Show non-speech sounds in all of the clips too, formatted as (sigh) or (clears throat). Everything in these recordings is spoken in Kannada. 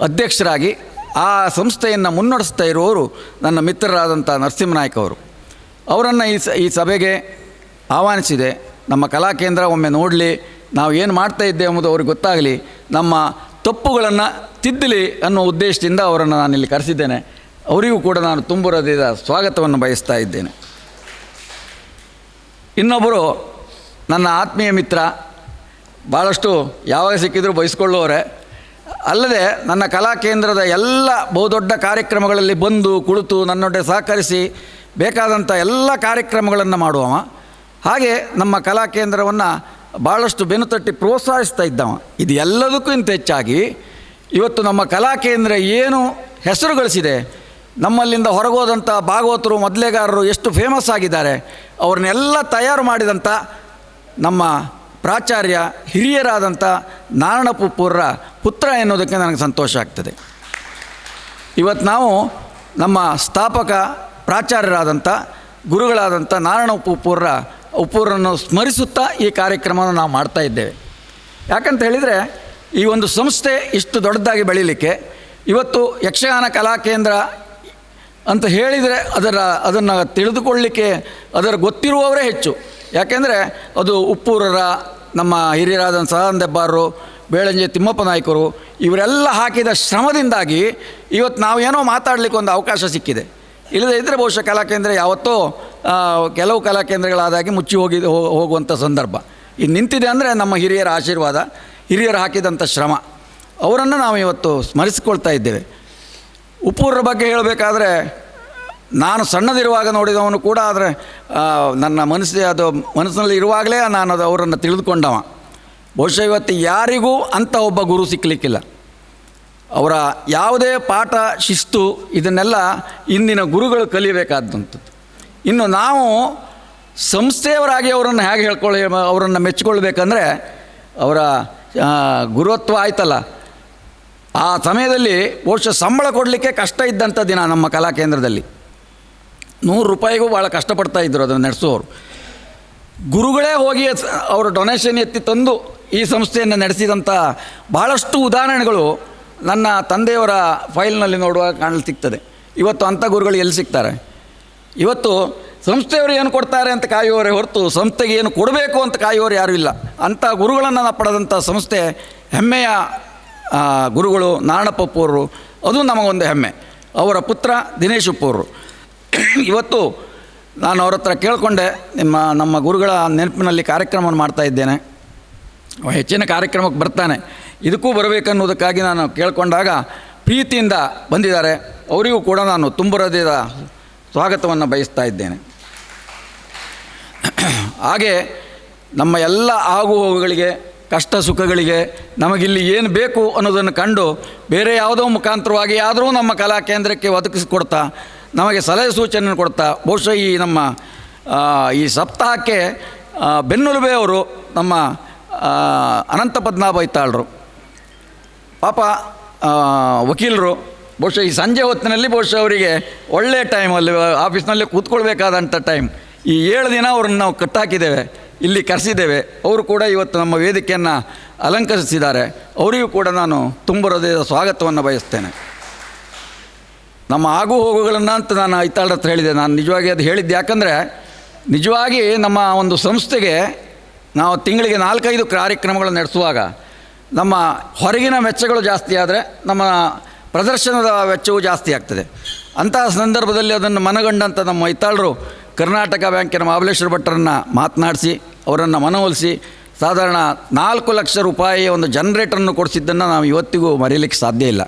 ಅಧ್ಯಕ್ಷರಾಗಿ ಆ ಸಂಸ್ಥೆಯನ್ನು ಮುನ್ನಡೆಸ್ತಾ ಇರುವವರು ನನ್ನ ಮಿತ್ರರಾದಂಥ ನರಸಿಂಹನಾಯ್ಕ ಅವರು. ಅವರನ್ನು ಈ ಸ, ಈ ಸಭೆಗೆ ಆಹ್ವಾನಿಸಿದೆ. ನಮ್ಮ ಕಲಾ ಕೇಂದ್ರ ಒಮ್ಮೆ ನೋಡಲಿ, ನಾವು ಏನು ಮಾಡ್ತಾ ಇದ್ದೇವೆ ಎಂಬುದು ಅವ್ರಿಗೆ ಗೊತ್ತಾಗಲಿ. ನಮ್ಮ ತಪ್ಪುಗಳನ್ನು ತಿದ್ದಲಿ ಅನ್ನೋ ಉದ್ದೇಶದಿಂದ ಅವರನ್ನು ನಾನಿಲ್ಲಿ ಕರೆಸಿದ್ದೇನೆ. ಅವರಿಗೂ ಕೂಡ ನಾನು ತುಂಬುರದಿದ ಸ್ವಾಗತವನ್ನು ಬಯಸ್ತಾ ಇದ್ದೇನೆ. ಇನ್ನೊಬ್ಬರು ನನ್ನ ಆತ್ಮೀಯ ಮಿತ್ರ. ಭಾಳಷ್ಟು ಯಾವಾಗ ಸಿಕ್ಕಿದರೂ ಬಯಸ್ಕೊಳ್ಳುವವರೇ ಅಲ್ಲದೆ ನನ್ನ ಕಲಾ ಕೇಂದ್ರದ ಎಲ್ಲ ಬಹುದೊಡ್ಡ ಕಾರ್ಯಕ್ರಮಗಳಲ್ಲಿ ಬಂದು ಕುಳಿತು ನನ್ನೊಡೆ ಸಹಕರಿಸಿ ಬೇಕಾದಂಥ ಎಲ್ಲ ಕಾರ್ಯಕ್ರಮಗಳನ್ನು ಮಾಡುವವ. ಹಾಗೆ ನಮ್ಮ ಕಲಾ ಕೇಂದ್ರವನ್ನು ಭಾಳಷ್ಟು ಬೆನ್ನು ತಟ್ಟಿ ಪ್ರೋತ್ಸಾಹಿಸ್ತಾ ಇದ್ದವ. ಇದು ಎಲ್ಲದಕ್ಕೂ ಇಂತ ಹೆಚ್ಚಾಗಿ ಇವತ್ತು ನಮ್ಮ ಕಲಾ ಕೇಂದ್ರ ಏನು ಹೆಸರು ಗಳಿಸಿದೆ, ನಮ್ಮಲ್ಲಿಂದ ಹೊರಗೋದಂಥ ಭಾಗವತರು, ಮೊದಲೇಗಾರರು ಎಷ್ಟು ಫೇಮಸ್ ಆಗಿದ್ದಾರೆ, ಅವ್ರನ್ನೆಲ್ಲ ತಯಾರು ಮಾಡಿದಂಥ ನಮ್ಮ ಪ್ರಾಚಾರ್ಯ ಹಿರಿಯರಾದಂಥ ನಾರಾಯಣಪುಪ್ಪುರ ಪುತ್ರ ಎನ್ನುವುದಕ್ಕೆ ನನಗೆ ಸಂತೋಷ ಆಗ್ತದೆ. ಇವತ್ತು ನಾವು ನಮ್ಮ ಸ್ಥಾಪಕ ಪ್ರಾಚಾರ್ಯರಾದಂಥ ಗುರುಗಳಾದಂಥ ನಾರಾಯಣ ಉಪ್ಪುಪ್ಪುರ ಉಪ್ಪೂರನ್ನು ಸ್ಮರಿಸುತ್ತಾ ಈ ಕಾರ್ಯಕ್ರಮವನ್ನು ನಾವು ಮಾಡ್ತಾ ಇದ್ದೇವೆ. ಯಾಕಂತ ಹೇಳಿದರೆ ಈ ಒಂದು ಸಂಸ್ಥೆ ಇಷ್ಟು ದೊಡ್ಡದಾಗಿ ಬೆಳೀಲಿಕ್ಕೆ ಇವತ್ತು ಯಕ್ಷಗಾನ ಕಲಾ ಕೇಂದ್ರ ಅಂತ ಹೇಳಿದರೆ ಅದರ ಅದನ್ನು ತಿಳಿದುಕೊಳ್ಳಲಿಕ್ಕೆ ಅದರ ಗೊತ್ತಿರುವವರೇ ಹೆಚ್ಚು. ಯಾಕೆಂದರೆ ಅದು ಉಪ್ಪೂರರ ನಮ್ಮ ಹಿರಿಯರಾದ ಸದಾನಂದ ಹೆಬ್ಬಾರರು, ಬೇಳಂಜೆ ತಿಮ್ಮಪ್ಪ ನಾಯ್ಕರು, ಇವರೆಲ್ಲ ಹಾಕಿದ ಶ್ರಮದಿಂದಾಗಿ ಇವತ್ತು ನಾವು ಏನೋ ಮಾತಾಡಲಿಕ್ಕೆ ಒಂದು ಅವಕಾಶ ಸಿಕ್ಕಿದೆ. ಇಲ್ಲದೇ ಇದ್ದರೆ ಬಹುಶಃ ಕಲಾಕೇಂದ್ರ ಯಾವತ್ತೋ ಕೆಲವು ಕಲಾ ಕೇಂದ್ರಗಳಾದಾಗಿ ಮುಚ್ಚಿ ಹೋಗಿ ಹೋಗುವಂಥ ಸಂದರ್ಭ. ಇದು ನಿಂತಿದೆ ಅಂದರೆ ನಮ್ಮ ಹಿರಿಯರ ಆಶೀರ್ವಾದ, ಹಿರಿಯರು ಹಾಕಿದಂಥ ಶ್ರಮ. ಅವರನ್ನು ನಾವು ಇವತ್ತು ಸ್ಮರಿಸಿಕೊಳ್ತಾ ಇದ್ದೇವೆ. ಉಪ್ಪೂರ ಬಗ್ಗೆ ಹೇಳಬೇಕಾದ್ರೆ ನಾನು ಸಣ್ಣದಿರುವಾಗ ನೋಡಿದವನು ಕೂಡ, ಆದರೆ ನನ್ನ ಮನಸ್ಸಿಗೆ ಅದು ಮನಸ್ಸಿನಲ್ಲಿ ಇರುವಾಗಲೇ ನಾನು ಅದು ಅವರನ್ನು ತಿಳಿದುಕೊಂಡವ. ಬಹುಶಃ ಇವತ್ತು ಯಾರಿಗೂ ಅಂಥ ಒಬ್ಬ ಗುರು ಸಿಕ್ಕಲಿಕ್ಕಿಲ್ಲ ಅವರ ಯಾವುದೇ ಪಾಠ, ಶಿಸ್ತು, ಇದನ್ನೆಲ್ಲ ಇಂದಿನ ಗುರುಗಳು ಕಲಿಯಬೇಕಾದಂಥದ್ದು ಇನ್ನು ನಾವು ಸಂಸ್ಥೆಯವರಾಗಿ ಅವರನ್ನು ಹೇಗೆ ಹೇಳ್ಕೊಳ್ಳಿ, ಅವರನ್ನು ಮೆಚ್ಚಿಕೊಳ್ಬೇಕಂದ್ರೆ ಅವರ ಗುರುತ್ವ ಆಯ್ತಲ್ಲ. ಆ ಸಮಯದಲ್ಲಿ ಬಹುಶಃ ಸಂಬಳ ಕೊಡಲಿಕ್ಕೆ ಕಷ್ಟ ಇದ್ದಂಥ ದಿನ ನಮ್ಮ ಕಲಾ ಕೇಂದ್ರದಲ್ಲಿ. ನೂರು ರೂಪಾಯಿಗೂ ಭಾಳ ಕಷ್ಟಪಡ್ತಾ ಇದ್ದರು ಅದನ್ನು ನಡೆಸೋರು. ಗುರುಗಳೇ ಹೋಗಿ ಅವರ ಡೊನೇಷನ್ ಎತ್ತಿ ತಂದು ಈ ಸಂಸ್ಥೆಯನ್ನು ನಡೆಸಿದಂಥ ಬಹಳಷ್ಟು ಉದಾಹರಣೆಗಳು ನನ್ನ ತಂದೆಯವರ ಫೈಲ್ನಲ್ಲಿ ನೋಡುವಾಗ ಕಾಣಲು ಸಿಗ್ತದೆ. ಇವತ್ತು ಅಂಥ ಗುರುಗಳು ಎಲ್ಲಿ ಸಿಗ್ತಾರೆ? ಇವತ್ತು ಸಂಸ್ಥೆಯವರು ಏನು ಕೊಡ್ತಾರೆ ಅಂತ ಕಾಯುವವರೇ ಹೊರತು ಸಂಸ್ಥೆಗೆ ಏನು ಕೊಡಬೇಕು ಅಂತ ಕಾಯುವವರು ಯಾರೂ ಇಲ್ಲ. ಅಂಥ ಗುರುಗಳನ್ನು ಪಡೆದಂಥ ಸಂಸ್ಥೆ ಹೆಮ್ಮೆಯ ಗುರುಗಳು ನಾರಾಯಣಪ್ಪ ಪೂರ್ರು ಅದು ನಮಗೊಂದು ಹೆಮ್ಮೆ. ಅವರ ಪುತ್ರ ದಿನೇಶ್ (clears throat) ಇವತ್ತು ನಾನು ಅವ್ರ ಹತ್ರ ಕೇಳಿಕೊಂಡೆ, ನಿಮ್ಮ, ನಮ್ಮ ಗುರುಗಳ ನೆನಪಿನಲ್ಲಿ ಕಾರ್ಯಕ್ರಮವನ್ನು ಮಾಡ್ತಾ ಇದ್ದೇನೆ. ಹೆಚ್ಚಿನ ಕಾರ್ಯಕ್ರಮಕ್ಕೆ ಬರ್ತಾನೆ. ಇದಕ್ಕೂ ಬರಬೇಕನ್ನುವುದಕ್ಕಾಗಿ ನಾನು ಕೇಳಿಕೊಂಡಾಗ ಪ್ರೀತಿಯಿಂದ ಬಂದಿದ್ದಾರೆ. ಅವರಿಗೂ ಕೂಡ ನಾನು ತುಂಬುರದಿದ ಸ್ವಾಗತವನ್ನು ಬಯಸ್ತಾ ಇದ್ದೇನೆ. (clears throat) ಹಾಗೆ ನಮ್ಮ ಎಲ್ಲ ಆಗು ಹೋಗುಗಳಿಗೆ ಕಷ್ಟ ಸುಖಗಳಿಗೆ ನಮಗಿಲ್ಲಿ ಏನು ಬೇಕು ಅನ್ನೋದನ್ನು ಕಂಡು ಬೇರೆ ಯಾವುದೋ ಮುಖಾಂತರವಾಗಿ ಆದರೂ ನಮ್ಮ ಕಲಾ ಕೇಂದ್ರಕ್ಕೆ ಒದಗಿಸಿಕೊಡ್ತಾ ನಮಗೆ ಸಲಹೆ ಸೂಚನೆಯನ್ನು ಕೊಡ್ತಾ, ಬಹುಶಃ ಈ ನಮ್ಮ ಈ ಸಪ್ತಾಹಕ್ಕೆ ಬೆನ್ನುಲುಬೆ ಅವರು ನಮ್ಮ ಅನಂತ ಪದ್ಮನಾಭ ಇತ್ತಾಳರು. ಪಾಪ ವಕೀಲರು, ಬಹುಶಃ ಈ ಸಂಜೆ ಹೊತ್ತಿನಲ್ಲಿ ಬಹುಶಃ ಅವರಿಗೆ ಒಳ್ಳೆಯ ಟೈಮಲ್ಲಿ ಆಫೀಸ್ನಲ್ಲಿ ಕೂತ್ಕೊಳ್ಬೇಕಾದಂಥ ಟೈಮ್ ಈ ಏಳು ದಿನ ಅವ್ರನ್ನ ನಾವು ಕಟ್ಟಾಕಿದ್ದೇವೆ, ಇಲ್ಲಿ ಕರೆಸಿದ್ದೇವೆ. ಅವರು ಕೂಡ ಇವತ್ತು ನಮ್ಮ ವೇದಿಕೆಯನ್ನು ಅಲಂಕರಿಸಿದ್ದಾರೆ. ಅವರಿಗೂ ಕೂಡ ನಾನು ತುಂಬ ಹೃದಯದ ಸ್ವಾಗತವನ್ನು ಬಯಸ್ತೇನೆ. ನಮ್ಮ ಆಗು ಹೋಗುಗಳನ್ನು ಅಂತ ನಾನು ಐತಾಳ್ರ ಹತ್ರ ಹೇಳಿದೆ. ನಾನು ನಿಜವಾಗಿ ಅದು ಹೇಳಿದ್ದೆ ಯಾಕಂದರೆ, ನಿಜವಾಗಿ ನಮ್ಮ ಒಂದು ಸಂಸ್ಥೆಗೆ ನಾವು ತಿಂಗಳಿಗೆ ನಾಲ್ಕೈದು ಕಾರ್ಯಕ್ರಮಗಳು ನಡೆಸುವಾಗ ನಮ್ಮ ಹೊರಗಿನ ವೆಚ್ಚಗಳು ಜಾಸ್ತಿ ಆದರೆ ನಮ್ಮ ಪ್ರದರ್ಶನದ ವೆಚ್ಚವೂ ಜಾಸ್ತಿ ಆಗ್ತದೆ. ಅಂತಹ ಸಂದರ್ಭದಲ್ಲಿ ಅದನ್ನು ಮನಗಂಡಂಥ ನಮ್ಮ ಐತಾಳರು ಕರ್ನಾಟಕ ಬ್ಯಾಂಕಿನ ಮಹಾಬಲೇಶ್ವರ ಭಟ್ಟರನ್ನು ಮಾತನಾಡಿಸಿ, ಅವರನ್ನು ಮನವೊಲಿಸಿ ಸಾಧಾರಣ ನಾಲ್ಕು ಲಕ್ಷ ರೂಪಾಯಿಯ ಒಂದು ಜನ್ರೇಟರನ್ನು ಕೊಡಿಸಿದ್ದನ್ನು ನಾವು ಇವತ್ತಿಗೂ ಮರೆಯಲಿಕ್ಕೆ ಸಾಧ್ಯ ಇಲ್ಲ.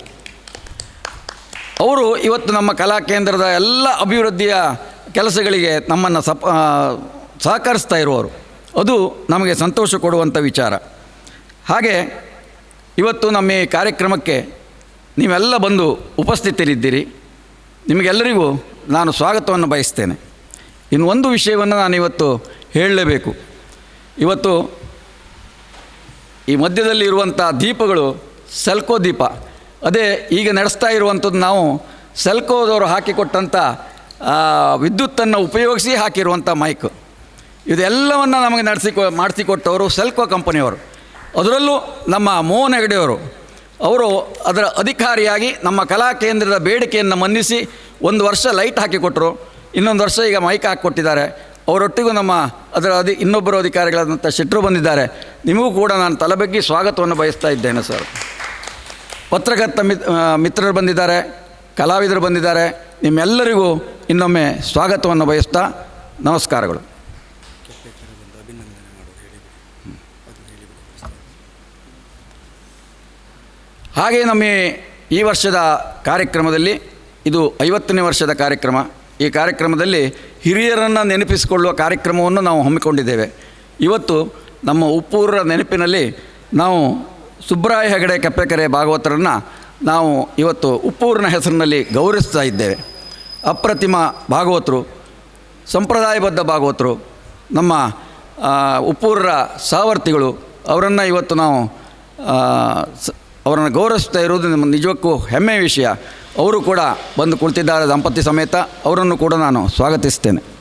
ಅವರು ಇವತ್ತು ನಮ್ಮ ಕಲಾ ಕೇಂದ್ರದ ಎಲ್ಲ ಅಭಿವೃದ್ಧಿಯ ಕೆಲಸಗಳಿಗೆ ನಮ್ಮನ್ನು ಸಪ್ ಸಹಕರಿಸ್ತಾ ಇರುವವರು. ಅದು ನಮಗೆ ಸಂತೋಷ ಕೊಡುವಂಥ ವಿಚಾರ. ಹಾಗೆ ಇವತ್ತು ನಮ್ಮ ಈ ಕಾರ್ಯಕ್ರಮಕ್ಕೆ ನೀವೆಲ್ಲ ಬಂದು ಉಪಸ್ಥಿತರಿದ್ದೀರಿ. ನಿಮಗೆಲ್ಲರಿಗೂ ನಾನು ಸ್ವಾಗತವನ್ನು ಬಯಸ್ತೇನೆ. ಇನ್ನು ಒಂದು ವಿಷಯವನ್ನು ನಾನು ಇವತ್ತು ಹೇಳಲೇಬೇಕು. ಇವತ್ತು ಈ ಮಧ್ಯದಲ್ಲಿ ಇರುವಂಥ ದೀಪಗಳು ಸೆಲ್ಕೋ ದೀಪ. ಅದೇ ಈಗ ನಡೆಸ್ತಾ ಇರುವಂಥದ್ದು ನಾವು ಸೆಲ್ಕೋದವರು ಹಾಕಿಕೊಟ್ಟಂಥ ವಿದ್ಯುತ್ತನ್ನು ಉಪಯೋಗಿಸಿ ಹಾಕಿರುವಂಥ ಮೈಕ್. ಇದೆಲ್ಲವನ್ನು ನಮಗೆ ನಡೆಸಿಕೊ, ಮಾಡಿಸಿಕೊಟ್ಟವರು ಸೆಲ್ಕೋ ಕಂಪನಿಯವರು. ಅದರಲ್ಲೂ ನಮ್ಮ ಮೋಹನ್ ಹೆಗಡೆಯವರು, ಅವರು ಅದರ ಅಧಿಕಾರಿಯಾಗಿ ನಮ್ಮ ಕಲಾ ಕೇಂದ್ರದ ಬೇಡಿಕೆಯನ್ನು ಮನ್ನಿಸಿ ಒಂದು ವರ್ಷ ಲೈಟ್ ಹಾಕಿಕೊಟ್ಟರು ಇನ್ನೊಂದು ವರ್ಷ ಈಗ ಮೈಕ್ ಹಾಕಿಕೊಟ್ಟಿದ್ದಾರೆ. ಅವರೊಟ್ಟಿಗೂ ನಮ್ಮ ಅದರ ಅಧಿ, ಇನ್ನೊಬ್ಬರು ಅಧಿಕಾರಿಗಳಾದಂಥ ಶೆಟ್ಟರು ಬಂದಿದ್ದಾರೆ. ನಿಮಗೂ ಕೂಡ ನಾನು ತಲೆಬಗ್ಗಿ ಸ್ವಾಗತವನ್ನು ಬಯಸ್ತಾ ಇದ್ದೇನೆ, ಸರ್. ಪತ್ರಕರ್ತ ಮಿತ್ ಮಿತ್ರರು ಬಂದಿದ್ದಾರೆ, ಕಲಾವಿದರು ಬಂದಿದ್ದಾರೆ. ನಿಮ್ಮೆಲ್ಲರಿಗೂ ಇನ್ನೊಮ್ಮೆ ಸ್ವಾಗತವನ್ನು ಬಯಸ್ತಾ ನಮಸ್ಕಾರಗಳು. ಹಾಗೆ ನಮ್ಮ ಈ- ವರ್ಷದ ಕಾರ್ಯಕ್ರಮದಲ್ಲಿ, ಇದು ಐವತ್ತನೇ ವರ್ಷದ ಕಾರ್ಯಕ್ರಮ. ಈ ಕಾರ್ಯಕ್ರಮದಲ್ಲಿ ಹಿರಿಯರನ್ನು ನೆನಪಿಸಿಕೊಳ್ಳುವ ಕಾರ್ಯಕ್ರಮವನ್ನು ನಾವು ಹಮ್ಮಿಕೊಂಡಿದ್ದೇವೆ. ಇವತ್ತು ನಮ್ಮ ಉಪ್ಪೂರರ ನೆನಪಿನಲ್ಲಿ ನಾವು ಸುಬ್ರಾಯ ಹೆಗಡೆ ಕೆಪ್ಪೆಕರೆ ಭಾಗವತರನ್ನು ನಾವು ಇವತ್ತು ಉಪ್ಪೂರಿನ ಹೆಸರಿನಲ್ಲಿ ಗೌರವಿಸ್ತಾ ಇದ್ದೇವೆ. ಅಪ್ರತಿಮ ಭಾಗವತರು, ಸಂಪ್ರದಾಯಬದ್ಧ ಭಾಗವತರು, ನಮ್ಮ ಉಪ್ಪೂರ ಉಪ್ಪೂರರ ಸಹವರ್ತಿಗಳು ಅವರನ್ನು ಇವತ್ತು ನಾವು ಅವರನ್ನು ಗೌರವಿಸ್ತಾ ಇರುವುದು ನಮ್ಮ ನಿಜಕ್ಕೂ ಹೆಮ್ಮೆಯ ವಿಷಯ. ಅವರು ಕೂಡ ಬಂದು ಕುಳಿತಿದ್ದಾರೆ ದಂಪತಿ ಸಮೇತ, ಅವರನ್ನು ಕೂಡ ನಾನು ಸ್ವಾಗತಿಸ್ತೇನೆ.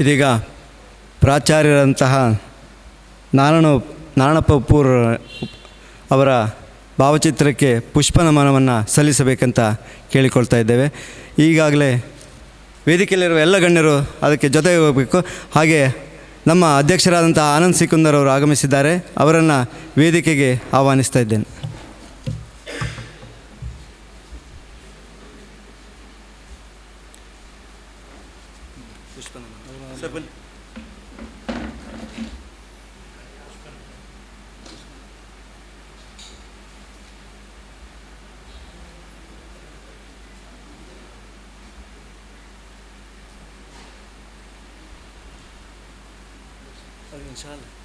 ಇದೀಗ ಪ್ರಾಚಾರ್ಯರಂತಹ ನಾರಾಯಣ ನಾರಾಯಣಪ್ಪ ಅವರ ಭಾವಚಿತ್ರಕ್ಕೆ ಪುಷ್ಪ ನಮನವನ್ನು ಸಲ್ಲಿಸಬೇಕಂತ ಕೇಳಿಕೊಳ್ತಾ ಇದ್ದೇವೆ. ಈಗಾಗಲೇ ವೇದಿಕೆಯಲ್ಲಿರುವ ಎಲ್ಲ ಗಣ್ಯರು ಅದಕ್ಕೆ ಜೊತೆಗೆ ಹೋಗಬೇಕು. ಹಾಗೆ ನಮ್ಮ ಅಧ್ಯಕ್ಷರಾದಂಥ ಆನಂದ್ ಸಿಕುಂದರ್ ಅವರು ಆಗಮಿಸಿದ್ದಾರೆ. ಅವರನ್ನು ವೇದಿಕೆಗೆ ಆಹ್ವಾನಿಸ್ತಾ ಇದ್ದೇನೆ. ಅಲ್ಲಿ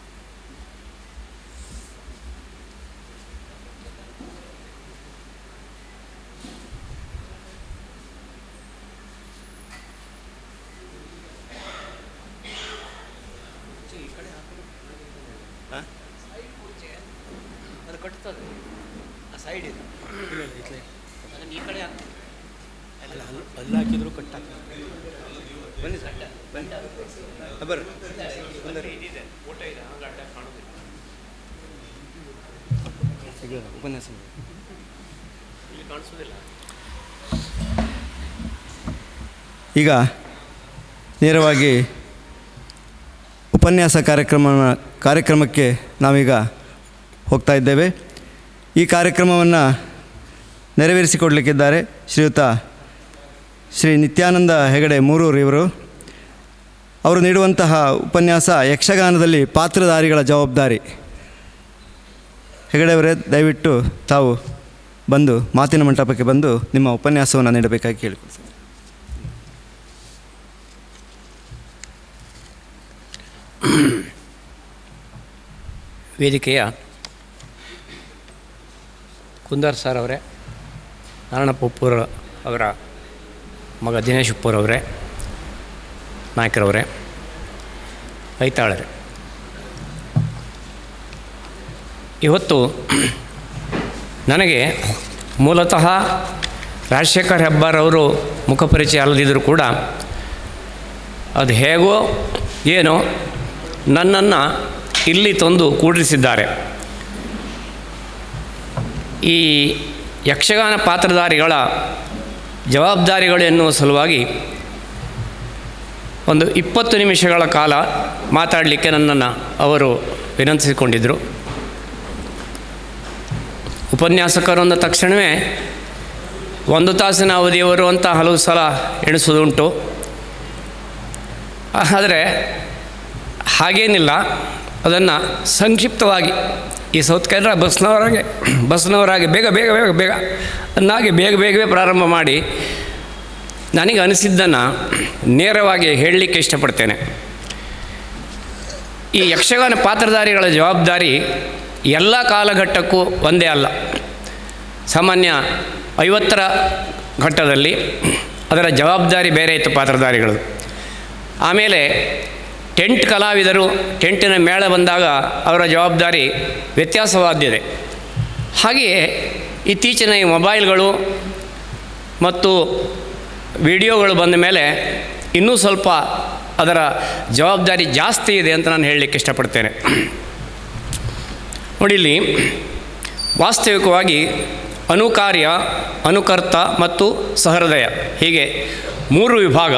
ಉಪನ್ಯಾಸ ಈಗ ನೇರವಾಗಿ ಉಪನ್ಯಾಸ ಕಾರ್ಯಕ್ರಮ ಕಾರ್ಯಕ್ರಮಕ್ಕೆ ನಾವೀಗ ಹೋಗ್ತಾ ಇದ್ದೇವೆ. ಈ ಕಾರ್ಯಕ್ರಮವನ್ನು ನೆರವೇರಿಸಿಕೊಡ್ಲಿಕ್ಕಿದ್ದಾರೆ ಶ್ರೀಯುತ ಶ್ರೀ ನಿತ್ಯಾನಂದ ಹೆಗಡೆ ಮೂರೂರು ಇವರು. ಅವರು ನೀಡುವಂತಹ ಉಪನ್ಯಾಸ ಯಕ್ಷಗಾನದಲ್ಲಿ ಪಾತ್ರಧಾರಿಗಳ ಜವಾಬ್ದಾರಿ. ಹೆಗಡೆಯವರೇ ದಯವಿಟ್ಟು ತಾವು ಬಂದು ಮಾತಿನ ಮಂಟಪಕ್ಕೆ ಬಂದು ನಿಮ್ಮ ಉಪನ್ಯಾಸವನ್ನು ನೀಡಬೇಕಾಗಿ ಕೇಳಿಕೊಳ್ತೀನಿ. ವೇದಿಕೆಯ ಕುಂದರ್ ಸರ್ ಅವರೇ ನಾರಾಯಣಪ್ಪ ಉಪ್ಪೂರ್ ಅವರ ಮಗ ದಿನೇಶ್ ಉಪ್ಪೂರ್ ಅವರೇ ನಾಯಕರವರೇ ಐತಾಳರೆ. ಇವತ್ತು ನನಗೆ ಮೂಲತಃ ರಾಜಶೇಖರ್ ಹೆಬ್ಬಾರವರು ಮುಖಪರಿಚಯ ಅಲ್ಲದಿದ್ದರೂ ಕೂಡ ಅದು ಹೇಗೋ ಏನೋ ನನ್ನನ್ನು ಇಲ್ಲಿ ತಂದು ಕೂಡಿಸಿದ್ದಾರೆ. ಈ ಯಕ್ಷಗಾನ ಪಾತ್ರಧಾರಿಗಳ ಜವಾಬ್ದಾರಿಗಳು ಎನ್ನುವ ಸಲುವಾಗಿ ಒಂದು ಇಪ್ಪತ್ತು ನಿಮಿಷಗಳ ಕಾಲ ಮಾತಾಡಲಿಕ್ಕೆ ನನ್ನನ್ನು ಅವರು ವಿನಂತಿಸಿಕೊಂಡಿದ್ದರು ಉಪನ್ಯಾಸಕರು ತಕ್ಷಣವೇ ಒಂದು ತಾಸಿನ ಅವಧಿಯವರು ಅಂತ ಹಲವು ಸಲ ಎಣಿಸೋದುಂಟು ಆದರೆ ಹಾಗೇನಿಲ್ಲ. ಅದನ್ನು ಸಂಕ್ಷಿಪ್ತವಾಗಿ ಈ ಸೌತ್ ಕೇಂದ್ರ ಬಸ್ನವರಾಗೆ ಬಸ್ನವರಾಗಿ ಬೇಗ ಬೇಗ ಬೇಗ ಬೇಗ ಅನ್ನಾಗಿ ಬೇಗ ಬೇಗವೇ ಪ್ರಾರಂಭ ಮಾಡಿ ನನಗೆ ಅನಿಸಿದ್ದನ್ನು ನೇರವಾಗಿ ಹೇಳಲಿಕ್ಕೆ ಇಷ್ಟಪಡ್ತೇನೆ. ಈ ಯಕ್ಷಗಾನ ಪಾತ್ರಧಾರಿಗಳ ಜವಾಬ್ದಾರಿ ಎಲ್ಲ ಕಾಲಘಟ್ಟಕ್ಕೂ ಒಂದೇ ಅಲ್ಲ. ಸಾಮಾನ್ಯ ಐವತ್ತರ ಘಟ್ಟದಲ್ಲಿ ಅದರ ಜವಾಬ್ದಾರಿ ಬೇರೆ ಇತ್ತು ಪಾತ್ರಧಾರಿಗಳು. ಆಮೇಲೆ ಟೆಂಟ್ ಕಲಾವಿದರು ಟೆಂಟಿನ ಮೇಳ ಬಂದಾಗ ಅವರ ಜವಾಬ್ದಾರಿ ವ್ಯತ್ಯಾಸವಾದಿದೆ ಹಾಗೆಯೇ ಇತ್ತೀಚಿನ ಈ ಮೊಬೈಲ್ಗಳು ಮತ್ತು ವಿಡಿಯೋಗಳು ಬಂದ ಮೇಲೆ ಇನ್ನೂ ಸ್ವಲ್ಪ ಅದರ ಜವಾಬ್ದಾರಿ ಜಾಸ್ತಿ ಇದೆ ಅಂತ ನಾನು ಹೇಳಲಿಕ್ಕೆ ಇಷ್ಟಪಡ್ತೇನೆ. ನೋಡಿ ಇಲ್ಲಿ, ವಾಸ್ತವಿಕವಾಗಿ ಅನುಕಾರ್ಯ, ಅನುಕರ್ತ ಮತ್ತು ಸಹೃದಯ ಹೀಗೆ ಮೂರು ವಿಭಾಗ.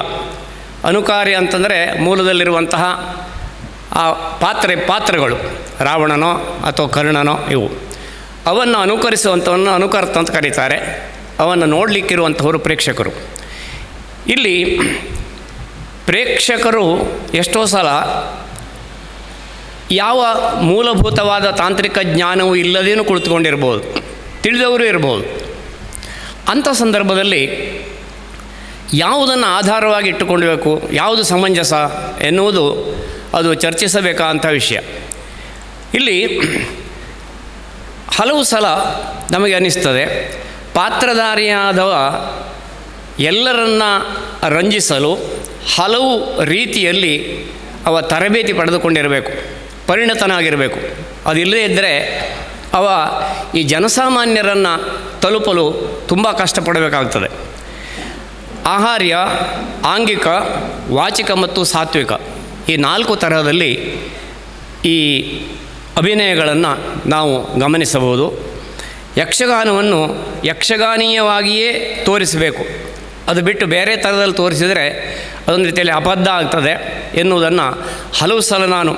ಅನುಕಾರ್ಯ ಅಂತಂದರೆ ಮೂಲದಲ್ಲಿರುವಂತಹ ಆ ಪಾತ್ರೆ, ಪಾತ್ರಗಳು, ರಾವಣನೋ ಅಥವಾ ಕರ್ಣನೋ ಇವು. ಅವನ್ನು ಅನುಕರಿಸುವಂಥವನ್ನು ಅನುಕರ್ತ ಅಂತ ಕರೀತಾರೆ. ಅವನ್ನು ನೋಡಲಿಕ್ಕಿರುವಂಥವರು ಪ್ರೇಕ್ಷಕರು. ಇಲ್ಲಿ ಪ್ರೇಕ್ಷಕರು ಎಷ್ಟೋ ಸಲ ಯಾವ ಮೂಲಭೂತವಾದ ತಾಂತ್ರಿಕ ಜ್ಞಾನವೂ ಇಲ್ಲದೇನೂ ಕುಳಿತುಕೊಂಡಿರ್ಬೋದು, ತಿಳಿದವರು ಇರ್ಬೋದು. ಅಂಥ ಸಂದರ್ಭದಲ್ಲಿ ಯಾವುದನ್ನು ಆಧಾರವಾಗಿ ಇಟ್ಟುಕೊಳ್ಬೇಕು ಯಾವುದು ಸಮಂಜಸ ಎನ್ನುವುದು ಅದು ಚರ್ಚಿಸಬೇಕಾದಂಥ ವಿಷಯ. ಇಲ್ಲಿ ಹಲವು ಸಲ ನಮಗೆ ಅನ್ನಿಸ್ತದೆ ಪಾತ್ರಧಾರಿಯಾದವ ಎಲ್ಲರನ್ನ ರಂಜಿಸಲು ಹಲವು ರೀತಿಯಲ್ಲಿ ಅವ ತರಬೇತಿ ಪಡೆದುಕೊಂಡಿರಬೇಕು, ಪರಿಣತನಾಗಿರಬೇಕು. ಅದಿಲ್ಲದೇ ಇದ್ದರೆ ಅವ ಈ ಜನಸಾಮಾನ್ಯರನ್ನು ತಲುಪಲು ತುಂಬ ಕಷ್ಟಪಡಬೇಕಾಗ್ತದೆ. ಆಹಾರ್ಯ, ಆಂಗಿಕ, ವಾಚಿಕ ಮತ್ತು ಸಾತ್ವಿಕ ಈ ನಾಲ್ಕು ತರಹದಲ್ಲಿ ಈ ಅಭಿನಯಗಳನ್ನು ನಾವು ಗಮನಿಸಬಹುದು. ಯಕ್ಷಗಾನವನ್ನು ಯಕ್ಷಗಾನೀಯವಾಗಿಯೇ ತೋರಿಸಬೇಕು. ಅದು ಬಿಟ್ಟು ಬೇರೆ ಥರದಲ್ಲಿ ತೋರಿಸಿದರೆ ಅದೊಂದು ರೀತಿಯಲ್ಲಿ ಅಬದ್ಧ ಆಗ್ತದೆ ಎನ್ನುವುದನ್ನು ಹಲವು ಸಲ ನಾನು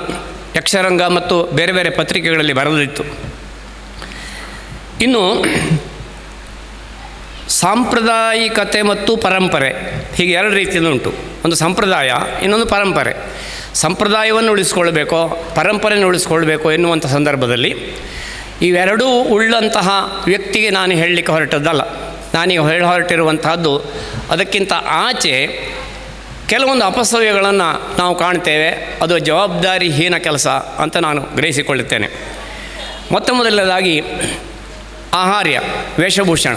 ಯಕ್ಷರಂಗ ಮತ್ತು ಬೇರೆ ಬೇರೆ ಪತ್ರಿಕೆಗಳಲ್ಲಿ ಬರೆದಿತ್ತು. ಇನ್ನು ಸಾಂಪ್ರದಾಯಿಕತೆ ಮತ್ತು ಪರಂಪರೆ ಹೀಗೆ ಎರಡು ರೀತಿಯಿಂದ ಉಂಟು. ಒಂದು ಸಂಪ್ರದಾಯ, ಇನ್ನೊಂದು ಪರಂಪರೆ. ಸಂಪ್ರದಾಯವನ್ನು ಉಳಿಸ್ಕೊಳ್ಬೇಕೋ ಪರಂಪರೆಯನ್ನು ಉಳಿಸ್ಕೊಳ್ಬೇಕೋ ಎನ್ನುವಂಥ ಸಂದರ್ಭದಲ್ಲಿ ಇವೆರಡೂ ಉಳ್ಳಂತಹ ವ್ಯಕ್ತಿಗೆ ನಾನು ಹೇಳಲಿಕ್ಕೆ ಹೊರಟದ್ದಲ್ಲ. ನಾನೀಗ ಹೇಳಿ ಹೊರಟಿರುವಂತಹದ್ದು. ಅದಕ್ಕಿಂತ ಆಚೆ ಕೆಲವೊಂದು ಅಪಸವ್ಯಗಳನ್ನು ನಾವು ಕಾಣ್ತೇವೆ. ಅದು ಜವಾಬ್ದಾರಿಹೀನ ಕೆಲಸ ಅಂತ ನಾನು ಗ್ರಹಿಸಿಕೊಳ್ಳುತ್ತೇನೆ. ಮೊತ್ತ ಮೊದಲನೇದಾಗಿ ಆಹಾರ್ಯ, ವೇಷಭೂಷಣ.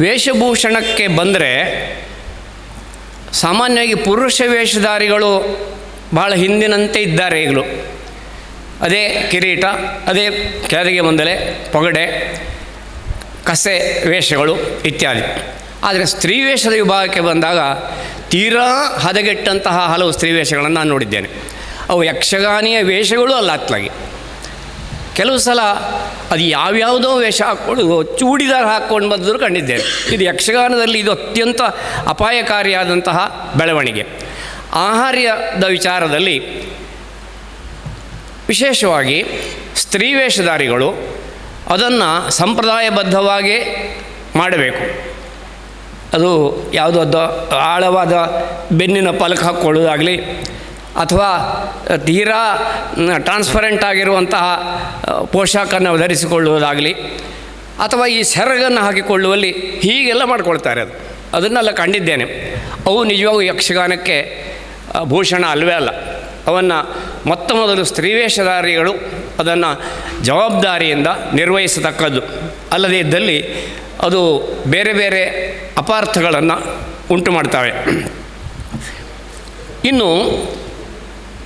ವೇಷಭೂಷಣಕ್ಕೆ ಬಂದರೆ ಸಾಮಾನ್ಯವಾಗಿ ಪುರುಷ ವೇಷಧಾರಿಗಳು ಬಹಳ ಹಿಂದಿನಂತೆ ಇದ್ದಾರೆ ಈಗಲೂ. ಅದೇ ಕಿರೀಟ, ಅದೇ ಕೆಳಗೆ ಬಂದಲೆ ಪೊಗಡೆ ಕಸೆ ವೇಷಗಳು ಇತ್ಯಾದಿ. ಆದರೆ ಸ್ತ್ರೀ ವೇಷದ ವಿಭಾಗಕ್ಕೆ ಬಂದಾಗ ತೀರಾ ಹದಗೆಟ್ಟಂತಹ ಹಲವು ಸ್ತ್ರೀ ವೇಷಗಳನ್ನು ನಾನು ನೋಡಿದ್ದೇನೆ. ಅವು ಯಕ್ಷಗಾನಿಯ ವೇಷಗಳು ಅಲ್ಲ ಅತ್ಲಾಗಿ. ಕೆಲವು ಸಲ ಅದು ಯಾವ್ಯಾವುದೋ ವೇಷ ಹಾಕ್ಕೊಂಡು ಚೂಡಿದಾರ ಹಾಕ್ಕೊಂಡು ಬಂದರೂ ಕಂಡಿದ್ದೇನೆ. ಇದು ಯಕ್ಷಗಾನದಲ್ಲಿ ಇದು ಅತ್ಯಂತ ಅಪಾಯಕಾರಿಯಾದಂತಹ ಬೆಳವಣಿಗೆ. ಆಹಾರ್ಯದ ವಿಚಾರದಲ್ಲಿ ವಿಶೇಷವಾಗಿ ಸ್ತ್ರೀ ವೇಷಧಾರಿಗಳು ಅದನ್ನು ಸಂಪ್ರದಾಯಬದ್ಧವಾಗಿ ಮಾಡಬೇಕು. ಅದು ಯಾವುದೋ ಆಳವಾದ ಬೆನ್ನಿನ ಪಲಕ ಹಾಕ್ಕೊಳ್ಳೋದಾಗಲಿ ಅಥವಾ ತೀರಾ ಟ್ರಾನ್ಸ್ಪರೆಂಟ್ ಆಗಿರುವಂತಹ ಪೋಷಾಕನ್ನು ಧರಿಸಿಕೊಳ್ಳುವುದಾಗಲಿ, ಅಥವಾ ಈ ಸೆರಗನ್ನು ಹಾಕಿಕೊಳ್ಳುವಲ್ಲಿ ಹೀಗೆಲ್ಲ ಮಾಡ್ಕೊಳ್ತಾರೆ ಅದು. ಅದನ್ನೆಲ್ಲ ಕಂಡಿದ್ದೇನೆ. ಅವು ನಿಜವಾಗೂ ಯಕ್ಷಗಾನಕ್ಕೆ ಭೂಷಣ ಅಲ್ವೇ ಅಲ್ಲ. ಅವನ್ನು ಮೊತ್ತ ಮೊದಲು ಸ್ತ್ರೀವೇಷಧಾರಿಗಳು ಅದನ್ನು ಜವಾಬ್ದಾರಿಯಿಂದ ನಿರ್ವಹಿಸತಕ್ಕದ್ದು. ಅಲ್ಲದೇ ಇದ್ದಲ್ಲಿ ಅದು ಬೇರೆ ಬೇರೆ ಅಪಾರ್ಥಗಳನ್ನು ಉಂಟು ಮಾಡ್ತವೆ. ಇನ್ನು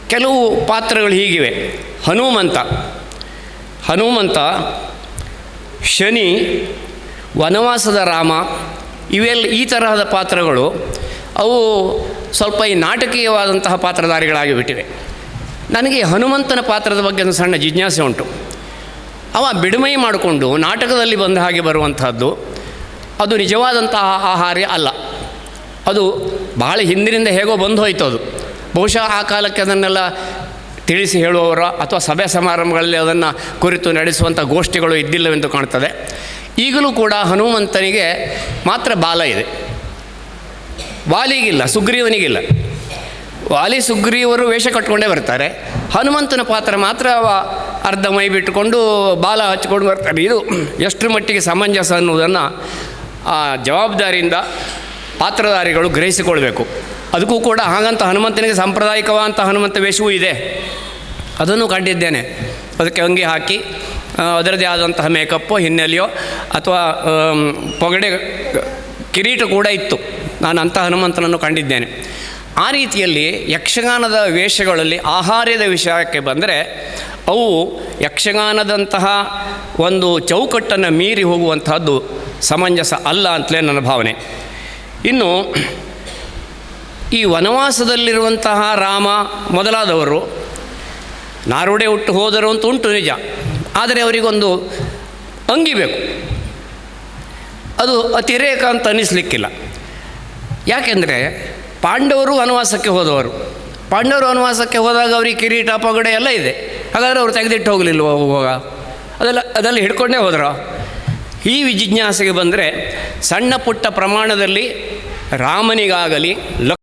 ಕೆಲವು ಪಾತ್ರಗಳು ಹೀಗಿವೆ. ಹನುಮಂತ. ಹನುಮಂತ, ಶನಿ, ವನವಾಸದ ರಾಮ, ಇವೆಲ್ಲ ಈ ತರಹದ ಪಾತ್ರಗಳು. ಅವು ಸ್ವಲ್ಪ ಈ ನಾಟಕೀಯವಾದಂತಹ ಪಾತ್ರಧಾರಿಗಳಾಗಿ ಬಿಟ್ಟಿವೆ ನನಗೆ ಹನುಮಂತನ ಪಾತ್ರದ ಬಗ್ಗೆ ಒಂದು ಸಣ್ಣ ಜಿಜ್ಞಾಸೆ ಉಂಟು. ಅವ ಬಿಡುಮೈ ಮಾಡಿಕೊಂಡು ನಾಟಕದಲ್ಲಿ ಬಂದ ಹಾಗೆ ಬರುವಂತಹದ್ದು ಅದು ನಿಜವಾದಂತಹ ಆಹಾರ ಅಲ್ಲ. ಅದು ಬಹಳ ಹಿಂದಿನಿಂದ ಹೇಗೋ ಬಂದು ಹೋಯ್ತು ಅದು. ಬಹುಶಃ ಆ ಕಾಲಕ್ಕೆ ಅದನ್ನೆಲ್ಲ ತಿಳಿಸಿ ಹೇಳುವವರ ಅಥವಾ ಸಭೆ ಸಮಾರಂಭಗಳಲ್ಲಿ ಅದನ್ನು ಕುರಿತು ನಡೆಸುವಂಥ ಗೋಷ್ಠಿಗಳು ಇದ್ದಿಲ್ಲವೆಂದು ಕಾಣ್ತದೆ. ಈಗಲೂ ಕೂಡ ಹನುಮಂತನಿಗೆ ಮಾತ್ರ ಬಾಲ ಇದೆ. ವಾಲಿಗಿಲ್ಲ, ಸುಗ್ರೀವನಿಗಿಲ್ಲ. ವಾಲಿ ಸುಗ್ರೀವರು ವೇಷ ಕಟ್ಕೊಂಡೇ ಬರ್ತಾರೆ. ಹನುಮಂತನ ಪಾತ್ರ ಮಾತ್ರ ಅರ್ಧ ಮೈ ಬಿಟ್ಟುಕೊಂಡು ಬಾಲ ಹಚ್ಕೊಂಡು ಬರ್ತಾರೆ. ಇದು ಎಷ್ಟರ ಮಟ್ಟಿಗೆ ಸಮಂಜಸ ಅನ್ನುವುದನ್ನು ಆ ಜವಾಬ್ದಾರಿಯಿಂದ ಪಾತ್ರಧಾರಿಗಳು ಗ್ರಹಿಸಿಕೊಳ್ಬೇಕು. ಅದಕ್ಕೂ ಕೂಡ ಹಾಗಂತ ಹನುಮಂತನಿಗೆ ಸಾಂಪ್ರದಾಯಿಕವಾದಂಥ ಹನುಮಂತ ವೇಷವೂ ಇದೆ. ಅದನ್ನು ಕಂಡಿದ್ದೇನೆ. ಅದಕ್ಕೆ ಅಂಗಿ ಹಾಕಿ ಅದರದೇ ಆದಂತಹ ಮೇಕಪ್ಪು, ಹಿನ್ನೆಲೆಯೋ ಅಥವಾ ಪೊಗಡೆ ಕಿರೀಟ ಕೂಡ ಇತ್ತು. ನಾನು ಅಂತ ಹನುಮಂತನನ್ನು ಕಂಡಿದ್ದೇನೆ. ಆ ರೀತಿಯಲ್ಲಿ ಯಕ್ಷಗಾನದ ವೇಷಗಳಲ್ಲಿ ಆಹಾರ್ಯದ ವಿಷಯಕ್ಕೆ ಬಂದರೆ ಅವು ಯಕ್ಷಗಾನದಂತಹ ಒಂದು ಚೌಕಟ್ಟನ್ನು ಮೀರಿ ಹೋಗುವಂತಹದ್ದು ಸಮಂಜಸ ಅಲ್ಲ ಅಂತಲೇ ನನ್ನ ಭಾವನೆ. ಇನ್ನು ಈ ವನವಾಸದಲ್ಲಿರುವಂತಹ ರಾಮ ಮೊದಲಾದವರು ನಾರುಡೆ ಹುಟ್ಟು ಹೋದರು ಅಂತ ಉಂಟು ನಿಜ. ಆದರೆ ಅವರಿಗೊಂದು ಅಂಗಿ ಬೇಕು. ಅದು ಅತಿರೇಕ ಅಂತ ಅನ್ನಿಸ್ಲಿಕ್ಕಿಲ್ಲ. ಯಾಕೆಂದರೆ ಪಾಂಡವರು ವನವಾಸಕ್ಕೆ ಹೋದವರು. ಪಾಂಡವರು ವನವಾಸಕ್ಕೆ ಹೋದಾಗ ಅವರಿಗೆ ಕಿರೀಟ, ಪಗಡೆ ಎಲ್ಲ ಇದೆ. ಹಾಗಾದರೆ ಅವರು ತೆಗೆದಿಟ್ಟು ಹೋಗಲಿಲ್ಲ ಹೋಗುವಾಗ? ಅದೆಲ್ಲ ಅದೆಲ್ಲ ಹಿಡ್ಕೊಂಡೇ ಹೋದ್ರ. ಈ ವಿಜಿಜ್ಞಾಸೆಗೆ ಬಂದರೆ ಸಣ್ಣ ಪುಟ್ಟ ಪ್ರಮಾಣದಲ್ಲಿ ರಾಮನಿಗಾಗಲಿ